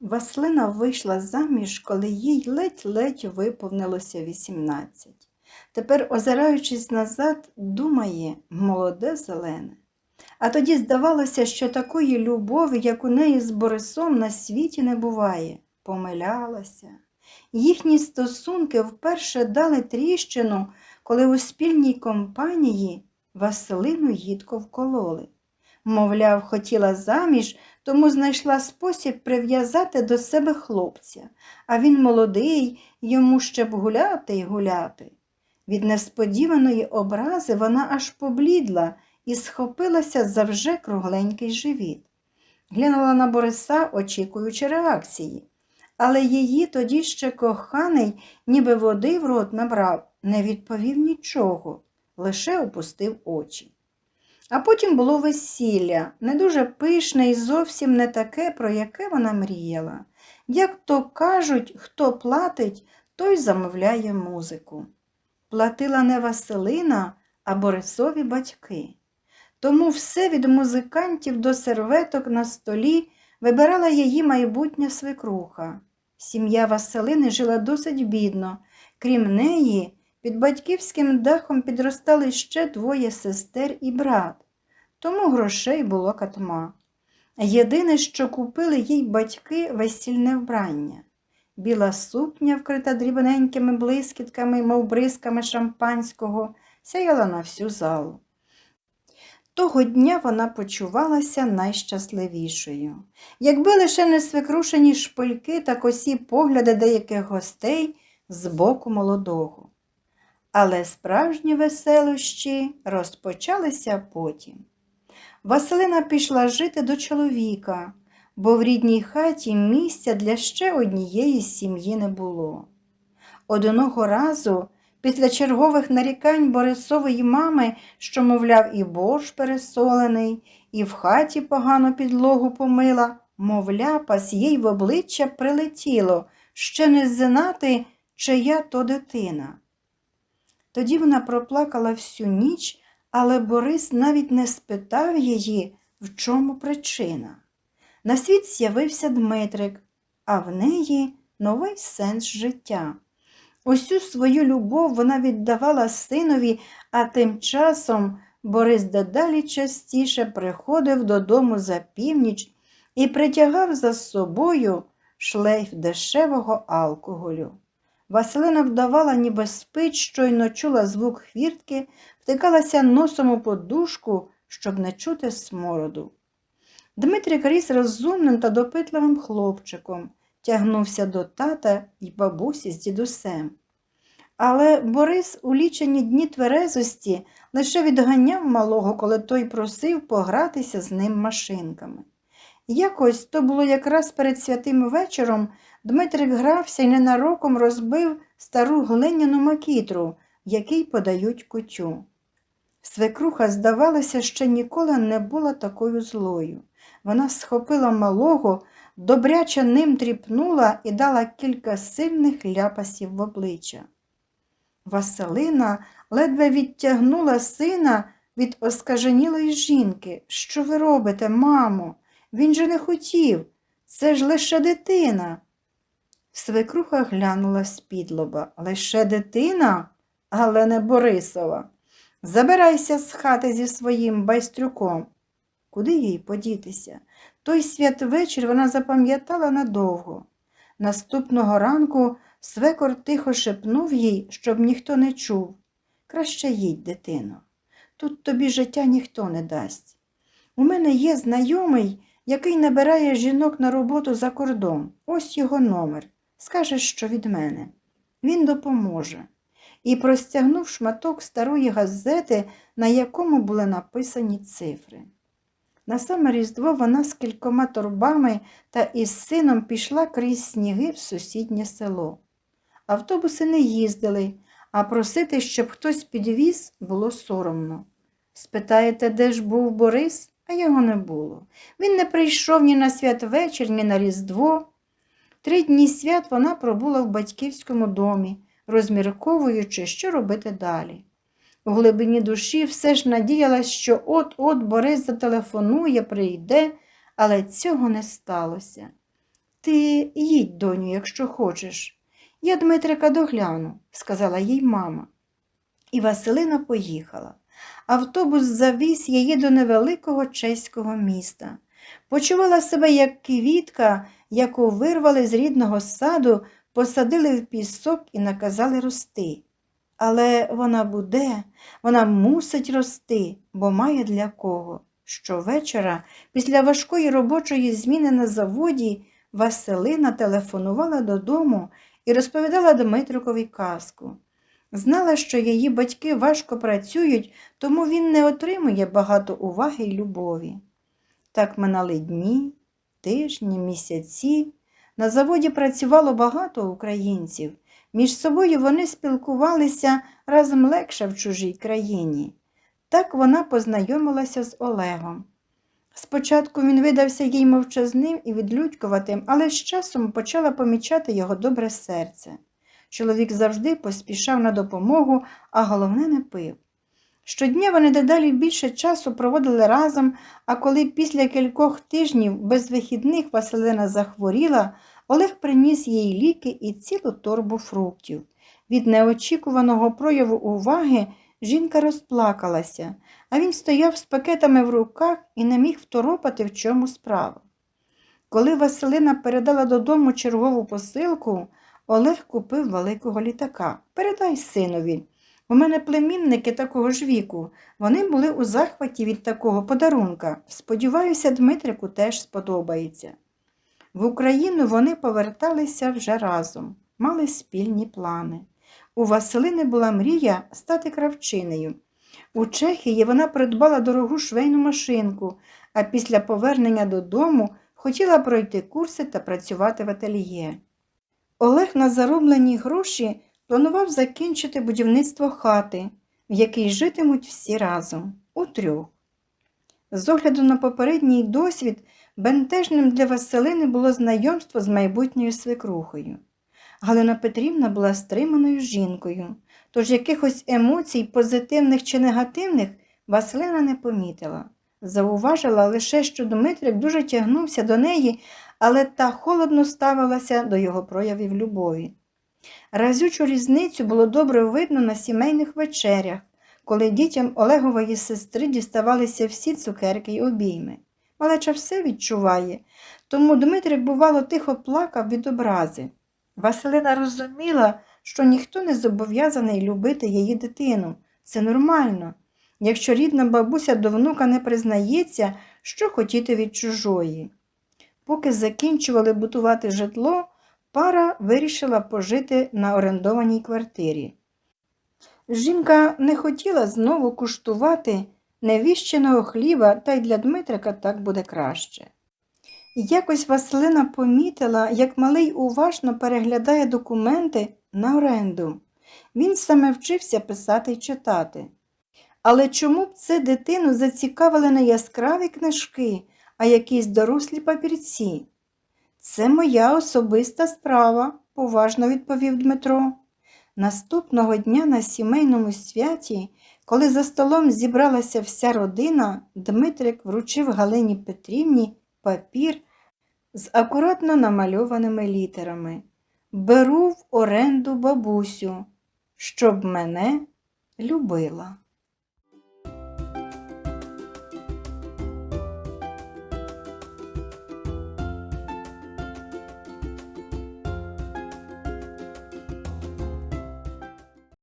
Васлина вийшла заміж, коли їй ледь-ледь виповнилося 18. Тепер, озираючись назад, думає молоде зелене. А тоді здавалося, що такої любові, як у неї з Борисом, на світі не буває. Помилялася. Їхні стосунки вперше дали тріщину, коли у спільній компанії Василину гідко вкололи. Мовляв, хотіла заміж, тому знайшла спосіб прив'язати до себе хлопця, а він молодий, йому ще б гуляти й гуляти. Від несподіваної образи вона аж поблідла і схопилася за вже кругленький живіт. Глянула на Бориса, очікуючи реакції. Але її тоді ще коханий, ніби води в рот набрав, не відповів нічого, лише опустив очі. А потім було весілля, не дуже пишне і зовсім не таке, про яке вона мріяла. Як то кажуть, хто платить, той замовляє музику. Платила не Василина, а Борисові батьки. Тому все від музикантів до серветок на столі вибирала її майбутня свекруха. Сім'я Василини жила досить бідно. Крім неї, під батьківським дахом підростали ще двоє сестер і брат, тому грошей було катма. Єдине, що купили їй батьки весільне вбрання. Біла сукня, вкрита дрібненькими блискітками, мов бризками шампанського, сяяла на всю залу. Того дня вона почувалася найщасливішою. Якби лише не свекрушені шпильки та косі погляди деяких гостей з боку молодого. Але справжні веселощі розпочалися потім. Василина пішла жити до чоловіка, бо в рідній хаті місця для ще однієї сім'ї не було. Одного разу, після чергових нарікань Борисової мами, що, мовляв, і борщ пересолений, і в хаті погано підлогу помила, мовляв, пас їй в обличчя прилетіло, ще не знати, чия то дитина. Тоді вона проплакала всю ніч, але Борис навіть не спитав її, в чому причина. На світ з'явився Дмитрик, а в неї новий сенс життя. Усю свою любов вона віддавала синові, а тим часом Борис дедалі частіше приходив додому за північ і притягав за собою шлейф дешевого алкоголю. Василина вдавала, ніби спить, щойно чула звук хвіртки, втикалася носом у подушку, щоб не чути смороду. Дмитрик ріс розумним та допитливим хлопчиком, тягнувся до тата й бабусі з дідусем. Але Борис у лічені дні тверезості лише відганяв малого, коли той просив погратися з ним машинками. Якось то було якраз перед святим вечором Дмитрик грався і ненароком розбив стару глиняну макітру, в якій подають кутю. Свекруха, здавалося, ще ніколи не була такою злою. Вона схопила малого, добряче ним тріпнула і дала кілька сильних ляпасів в обличчя. Василина ледве відтягнула сина від оскаженілої жінки. Що ви робите, мамо? Він же не хотів. Це ж лише дитина. Свекруха глянула з-під лоба. Лише дитина, але не Борисова. Забирайся з хати зі своїм байстрюком. Куди їй подітися? Той святвечір вона запам'ятала надовго. Наступного ранку свекор тихо шепнув їй, щоб ніхто не чув. Краще їдь, дитино. Тут тобі життя ніхто не дасть. У мене є знайомий, який набирає жінок на роботу за кордон. Ось його номер. Скажеш, що від мене. Він допоможе. І простягнув шматок старої газети, на якому були написані цифри. На саме Різдво вона з кількома торбами та із сином пішла крізь сніги в сусіднє село. Автобуси не їздили, а просити, щоб хтось підвіз, було соромно. Спитаєте, де ж був Борис, а його не було. Він не прийшов ні на святвечір, ні на Різдво. Три дні свят вона пробула в батьківському домі, розмірковуючи, що робити далі. У глибині душі все ж надіялась, що от-от Борис зателефонує, прийде, але цього не сталося. Ти їдь, доню, якщо хочеш. Я Дмитрика догляну, сказала їй мама. І Василина поїхала. Автобус завіз її до невеликого чеського міста. Почувала себе як квітка, яку вирвали з рідного саду, посадили в пісок і наказали рости. Але вона буде, вона мусить рости, бо має для кого. Щовечора, після важкої робочої зміни на заводі, Василина телефонувала додому і розповідала Дмитрикові казку. Знала, що її батьки важко працюють, тому він не отримує багато уваги й любові. Так минали дні, тижні, місяці. На заводі працювало багато українців. Між собою вони спілкувалися разом легше в чужій країні. Так вона познайомилася з Олегом. Спочатку він видався їй мовчазним і відлюдькуватим, але з часом почала помічати його добре серце. Чоловік завжди поспішав на допомогу, а головне не пив. Щодня вони дедалі більше часу проводили разом, а коли після кількох тижнів без вихідних Василина захворіла, Олег приніс їй ліки і цілу торбу фруктів. Від неочікуваного прояву уваги жінка розплакалася, а він стояв з пакетами в руках і не міг второпати, в чому справа. Коли Василина передала додому чергову посилку, Олег купив великого літака. Передай синові. У мене племінники такого ж віку. Вони були у захваті від такого подарунка. Сподіваюся, Дмитрику теж сподобається. В Україну вони поверталися вже разом, мали спільні плани. У Василини була мрія стати кравчинею. У Чехії вона придбала дорогу швейну машинку, а після повернення додому хотіла пройти курси та працювати в ательє. Олег на зароблені гроші планував закінчити будівництво хати, в якій житимуть всі разом, у трьох. З огляду на попередній досвід, бентежним для Василини було знайомство з майбутньою свекрухою. Галина Петрівна була стриманою жінкою, тож якихось емоцій, позитивних чи негативних, Василина не помітила. Зауважила лише, що Дмитрик дуже тягнувся до неї, але та холодно ставилася до його проявів любові. Разючу різницю було добре видно на сімейних вечерях, коли дітям Олегової сестри діставалися всі цукерки й обійми. Малеча все відчуває, тому Дмитрик, бувало, тихо плакав від образи. Василина розуміла, що ніхто не зобов'язаний любити її дитину. Це нормально. Якщо рідна бабуся до внука не признається, що хотіти від чужої. Поки закінчували будувати житло, пара вирішила пожити на орендованій квартирі. Жінка не хотіла знову куштувати невіщеного хліба, та й для Дмитрика так буде краще. Якось Василина помітила, як малий уважно переглядає документи на оренду. Він саме вчився писати й читати. Але чому б це дитину зацікавили не яскраві книжки, а якісь дорослі папірці? Це моя особиста справа, поважно відповів Дмитро. Наступного дня на сімейному святі, коли за столом зібралася вся родина, Дмитрик вручив Галині Петрівні папір з акуратно намальованими літерами. Беру в оренду бабусю, щоб мене любила.